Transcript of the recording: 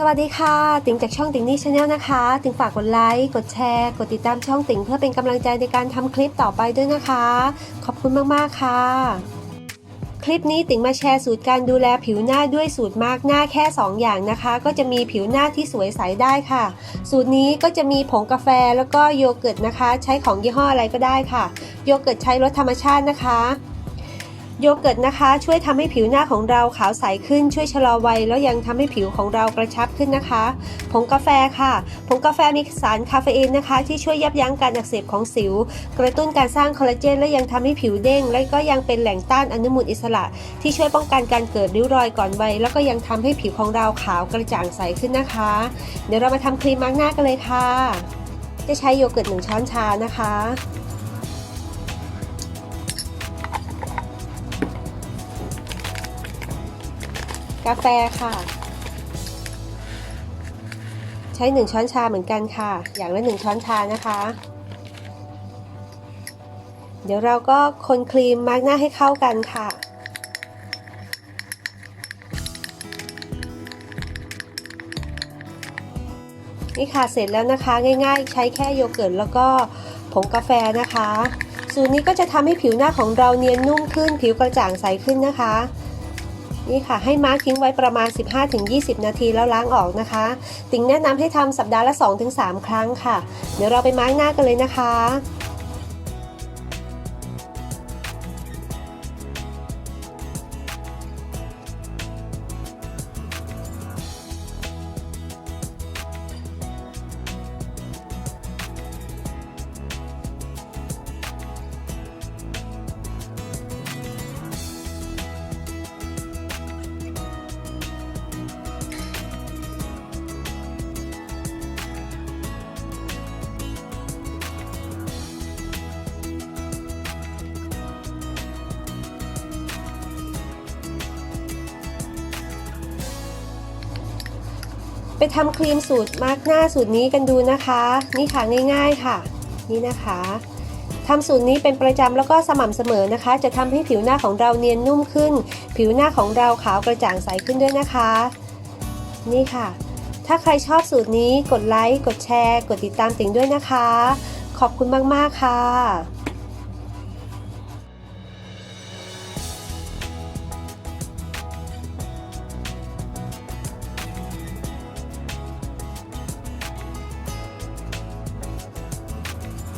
สวัสดีค่ะ ติ๋งจากช่องติ๋งนี่ชาแนลนะคะ ติ๋งฝากกดไลค์ กดแชร์ กดติดตามช่องติ๋งเพื่อเป็นกำลังใจในการทำคลิปต่อไปด้วยนะคะ ขอบคุณมากๆค่ะ คลิปนี้ติ๋งมาแชร์สูตรการดูแลผิวหน้าด้วยสูตรมาร์กหน้าแค่ 2 อย่างนะคะ ก็จะมีผิวหน้าที่สวยใสได้ค่ะ สูตรนี้ก็จะมีผงกาแฟแล้วก็โยเกิร์ตนะคะ ใช้ของยี่ห้ออะไรก็ได้ค่ะ โยเกิร์ตใช้รสธรรมชาตินะคะ โยเกิร์ตนะคะช่วยทำให้ผิวหน้าของเราขาวใสขึ้นช่วยชะลอวัยแล้วยังทำให้ผิวของเรากระชับขึ้นนะคะ ผงกาแฟค่ะ ผงกาแฟมีสารคาเฟอีนนะคะ ที่ช่วยยับยั้งการอักเสบของสิว กระตุ้นการสร้างคอลลาเจน และยังทำให้ผิวเด้ง และก็ยังเป็นแหล่งต้านอนุมูลอิสระ ที่ช่วยป้องกันการเกิดริ้วรอยก่อนวัยแล้วก็ยังทำให้ผิวของเราขาวกระจ่างใสขึ้นนะคะ เดี๋ยวเรามาทำครีมมาร์กหน้ากันเลยค่ะ จะใช้โยเกิร์ตหนึ่งช้อนชานะคะ กาแฟค่ะ ใช้1ช้อนชาเหมือนกันค่ะ อย่างละ1ช้อนชานะคะ เดี๋ยวเราก็คนครีมมาร์กหน้าให้เข้ากันค่ะนี่ค่ะเสร็จแล้วนะคะง่ายๆ ใช้แค่โยเกิร์ตแล้วก็ผงกาแฟนะคะ สูตรนี้ก็จะทำให้ผิวหน้าของเราเนียนนุ่มขึ้น ผิวกระจ่างใสขึ้นนะคะ นี่ค่ะให้มาร์คทิ้งไว้ประมาณ 15-20 นาทีแล้วล้างออกนะคะ ติ๋งแนะนำให้ทำสัปดาห์ละ 2-3 ครั้งค่ะ เดี๋ยวเราไปมาร์กหน้ากันเลยนะคะ ไปทำครีมสูตรมาร์กหน้าสูตรนี้กันดูนะคะ นี่ค่ะง่าย ๆค่ะ นี่นะคะทำสูตรนี้เป็นประจำแล้วก็สม่ำเสมอนะคะ จะทำให้ผิวหน้าของเราเนียนนุ่มขึ้น ผิวหน้าของเราขาวกระจ่างใสขึ้นด้วยนะคะ นี่ค่ะ ถ้าใครชอบสูตรนี้กดไลค์กดแชร์ กดติดตามติ่งด้วยนะคะ ขอบคุณมากๆค่ะ